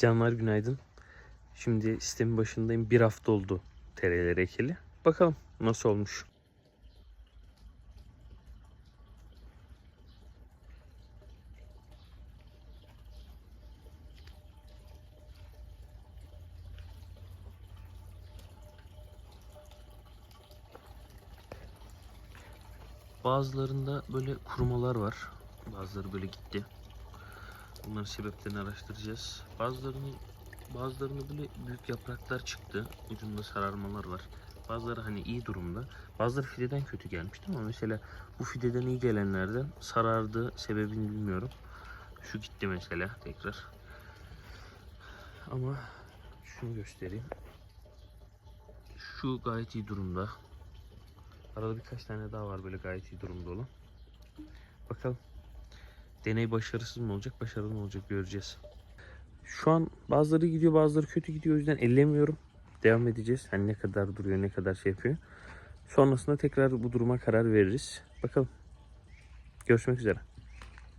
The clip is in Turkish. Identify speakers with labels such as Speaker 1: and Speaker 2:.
Speaker 1: Canlar günaydın. Şimdi sistemin başındayım. Bir hafta oldu tereleri ekeli. Bakalım nasıl olmuş. Bazılarında böyle kurumalar var. Bazıları böyle gitti. Bunların sebeplerini araştıracağız. Bazılarının bazılarında böyle büyük yapraklar çıktı. Ucunda sararmalar var. Bazıları hani iyi durumda. Bazıları fideden kötü gelmişti ama mesela bu fideden iyi gelenlerden sarardı. Sebebini bilmiyorum. Şu gitti mesela tekrar. Ama şunu göstereyim. Şu gayet iyi durumda. Arada birkaç tane daha var böyle gayet iyi durumda olan. Bakalım. Deney başarısız mı olacak, başarılı mı olacak göreceğiz. Şu an bazıları gidiyor, bazıları kötü gidiyor. O yüzden ellemiyorum. Devam edeceğiz. Hani ne kadar duruyor, ne kadar şey yapıyor. Sonrasında tekrar bu duruma karar veririz. Bakalım. Görüşmek üzere.